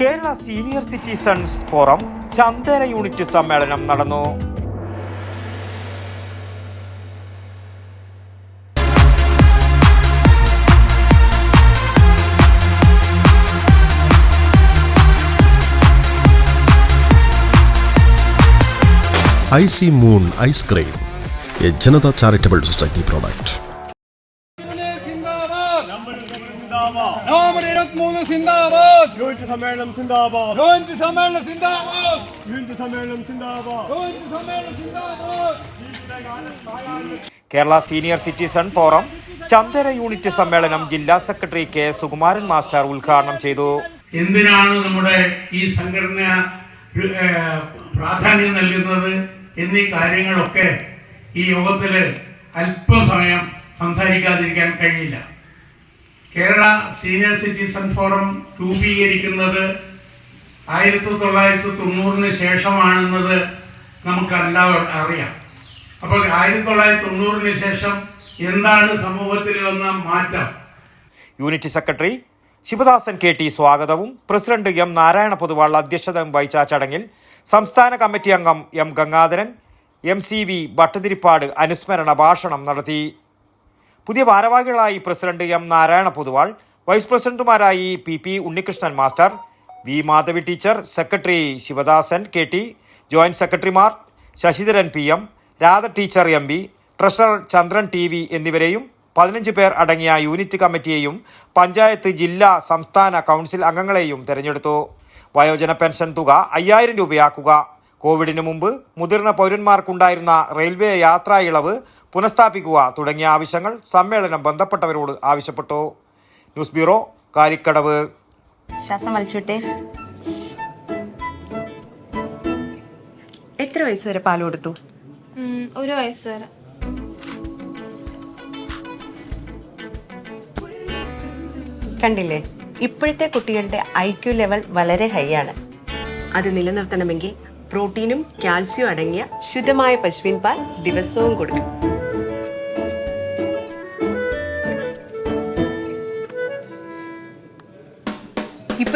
Kerala senior citizens forum Chandera unit സമ്മേളനം നടന്നു. Icy moon ice cream a Janata charitable society product. November ഇരുപത്തിമൂന്ന് സിന്ദാബാദ്. Unit സമ്മേളനം സിന്ദാബാദ്. യൂണിറ്റ് സമ്മേളനം സിന്ദാബാദ്. യൂണിറ്റ് സമ്മേളനം സിന്ദാബാദ്. യൂണിറ്റ് സമ്മേളനം സിന്ദാബാദ്. Kerala senior citizen forum Chandera unit സമ്മേളനം ജില്ലാ സെക്രട്ടറി കെ സുകുമാരൻ മാസ്റ്റർ ഉദ്ഘാടനം ചെയ്തു. എന്തിനാണ് നമ്മുടെ ഈ സംഘടന പ്രാധാന്യം നൽകുന്നത് എന്നീ കാര്യങ്ങളൊക്കെ ഈ യോഗത്തിൽ അല്പസമയം സംസാരിക്കാതിരിക്കാൻ കഴിയില്ല. കേരള സീനിയർ സിറ്റിസൺ ഫോറം രൂപീകരിക്കുന്നത് ആയിരത്തി തൊള്ളായിരത്തി തൊണ്ണൂറിന് ശേഷമാണെന്നത് നമുക്കെല്ലാവരും അറിയാം. അപ്പോൾ ആയിരത്തി തൊള്ളായിരത്തി തൊണ്ണൂറിന് ശേഷം എന്താണ് സമൂഹത്തിൽ വന്ന മാറ്റം? Unit secretary Sivadasan K T സ്വാഗതവും പ്രസിഡന്റ് എം നാരായണ പൊതുവാൾ അധ്യക്ഷത വഹിച്ച ചടങ്ങിൽ സംസ്ഥാന കമ്മിറ്റി അംഗം M Gangadharan M C V Bhattathiripad അനുസ്മരണ ഭാഷണം നടത്തി. പുതിയ ഭാരവാഹികളായി president M Narayana Poduval vice പ്രസിഡന്റുമാരായി P P Unnikrishnan master V Madhavi teacher secretary Sivadasan K T joint സെക്രട്ടറിമാർ Sasidharan P M Radha teacher M P treasurer Chandran T V എന്നിവരെയും പതിനഞ്ച് പേർ അടങ്ങിയ യൂണിറ്റ് കമ്മിറ്റിയെയും പഞ്ചായത്ത് ജില്ലാ സംസ്ഥാന കൗൺസിൽ അംഗങ്ങളെയും തെരഞ്ഞെടുത്തു. വയോജന പെൻഷൻ തുക അയ്യായിരം രൂപയാക്കുക. കോവിഡിന് മുമ്പ് മുതിർന്ന പൗരന്മാർക്കുണ്ടായിരുന്ന റെയിൽവേ യാത്രാ ഇളവ് പുനഃസ്ഥാപിക്കുക തുടങ്ങിയ ആവശ്യങ്ങൾ സമ്മേളനം ബന്ധപ്പെട്ടവരോട് ആവശ്യപ്പെട്ടു. News bureau Karikkadavu. ശ്വാസം വലിച്ചുവിട്ടെ. എത്ര വയസ്സ് വരെ പാൽ കൊടുത്തു? ഒരു വയസ്സ് വരെ. കണ്ടില്ലേ? ഇപ്പോഴത്തെ കുട്ടികളുടെ ഐ ക്യു ലെവൽ വളരെ ഹൈ ആണ്. അത് നിലനിർത്തണമെങ്കിൽ പ്രോട്ടീനും കാൽസ്യവും അടങ്ങിയ ശുദ്ധമായ പശുവിൻ പാൽ ദിവസവും കൊടുക്കും